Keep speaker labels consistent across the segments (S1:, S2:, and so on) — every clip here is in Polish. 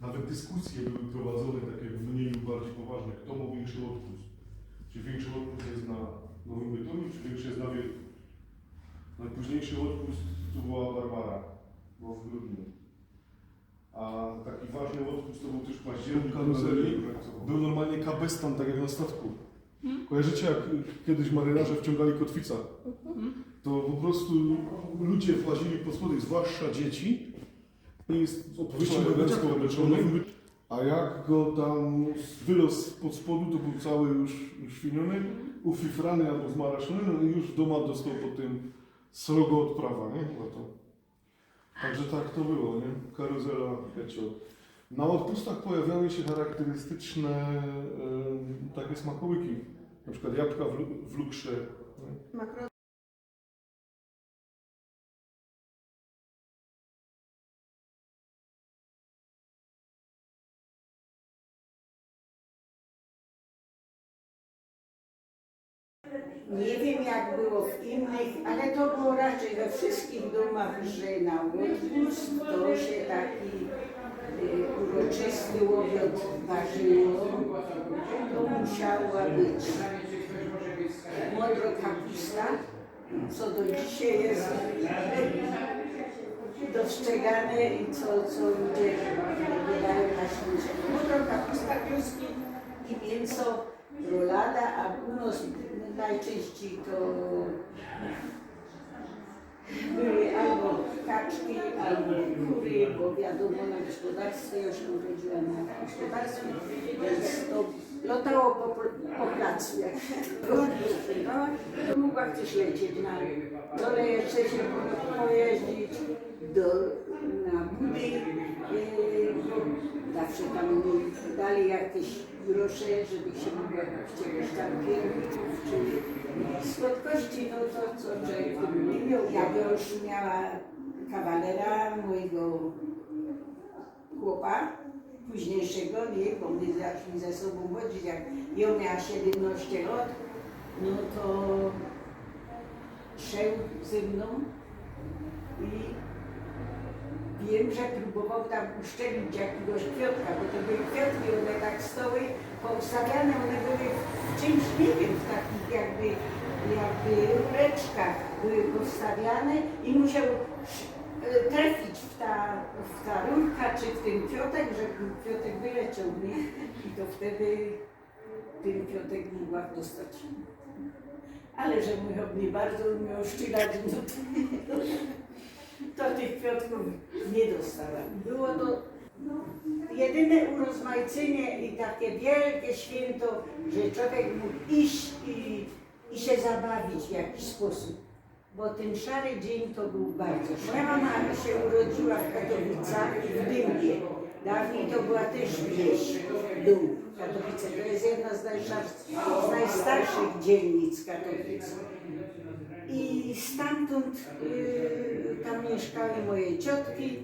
S1: Nawet dyskusje były prowadzone takie mniej lub bardziej poważne. Kto ma większy odpust? Czy większy odpust jest na Nowym Bytomiu, czy większy jest na Wielkim? Najpóźniejszy odpust to była Barbara, bo w grudniu. A taki ważny odpust to był też październik.
S2: Karuzeli. Był normalnie kabestan, tak jak na statku. Kojarzycie, jak kiedyś marynarze wciągali kotwica? To po prostu ludzie włazili po schodach, zwłaszcza dzieci. I obleczony. A jak go tam wylosł pod spodu, to był cały już świniony, ufifrany albo zmaraszczony, no i już doma dostał po tym srogo odprawa, nie? Za to. Także tak to było, nie? Karuzela, wiecie. Na odpustach pojawiały się charakterystyczne e, takie smakołyki. Na przykład jabłka w, w lukrze. nie?
S3: Makro...
S4: Nie wiem jak było w innych, ale to było raczej we wszystkich domach, że na odpust to się taki y, uroczysty łowiot ważyło. To musiała być modro kapusta, co do dzisiaj jest dostrzegane i co, co ludzie dodają na ślubie. Modro kapusta, i mięso rolada, a u nas najczęściej to były albo kaczki, albo kury, bo wiadomo na gospodarstwie, już się urodziłam na gospodarstwie, więc to lotało po, po placu. Jak no, to mogła też lecieć na dole jeszcze się pojeździć do, na budy, yy, zawsze tam dali jakieś grosze, żeby się mogła czegoś tam pierników, czy słodkości, no to co człowiek nie miał. Ja już miała kawalera mojego chłopa, późniejszego, nie, bo my zaczęliśmy ze sobą chodzić, jak ją miała 17 lat, no to szedł ze mną i wiem, że próbował tam uszczelić jakiegoś kwiatka, bo to tak stoły poustawiane, one były w czymś, nie w takich jakby, jakby rureczkach były postawiane i musiał trafić w ta, w ta rurka czy w ten kwiatek, żeby kwiatek wyleciał, nie? I to wtedy ten kwiatek mogła dostać. Ale że mój hobby bardzo umiał szczylać, no to, to tych kwiatków nie dostałam. Było to jedyne urozmaicenie i takie wielkie święto, że człowiek mógł iść i, i się zabawić w jakiś sposób. Bo ten szary dzień to był bardzo. Moja mama się urodziła w Katowicach, w Dymie. Dawniej to była też wieś, dół. Katowice to jest jedna z z najstarszych dzielnic Katowic. I stamtąd y, tam mieszkały moje ciotki.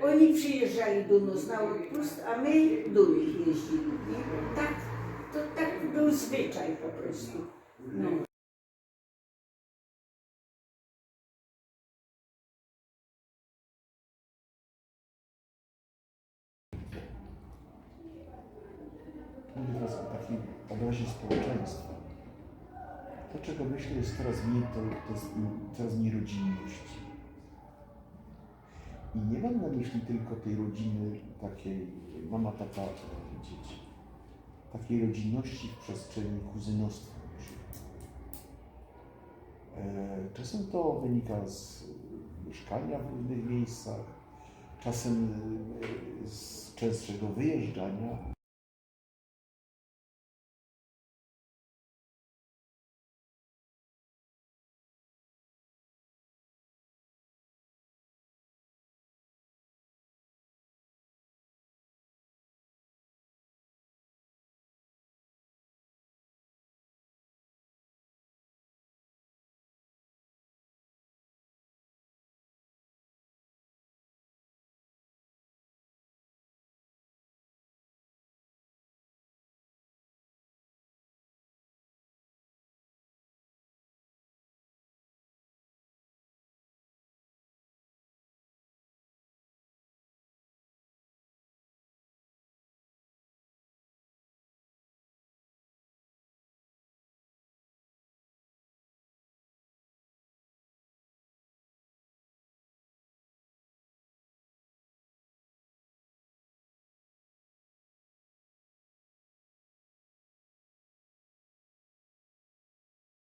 S4: I oni przyjeżdżali do nas na odpust, a my do nich jeździli. Nie? Tak, to tak był zwyczaj po prostu. No.
S5: Mówię teraz o takim obrazie społeczeństwa. To, czego myślę, jest coraz mniej, to, to jest coraz mniej rodzinności. I nie mam na myśli tylko tej rodziny takiej mama, tata, dzieci. Takiej rodzinności w przestrzeni kuzynostwa. E, Czasem to wynika z mieszkania w różnych miejscach, czasem e, z częstszego wyjeżdżania.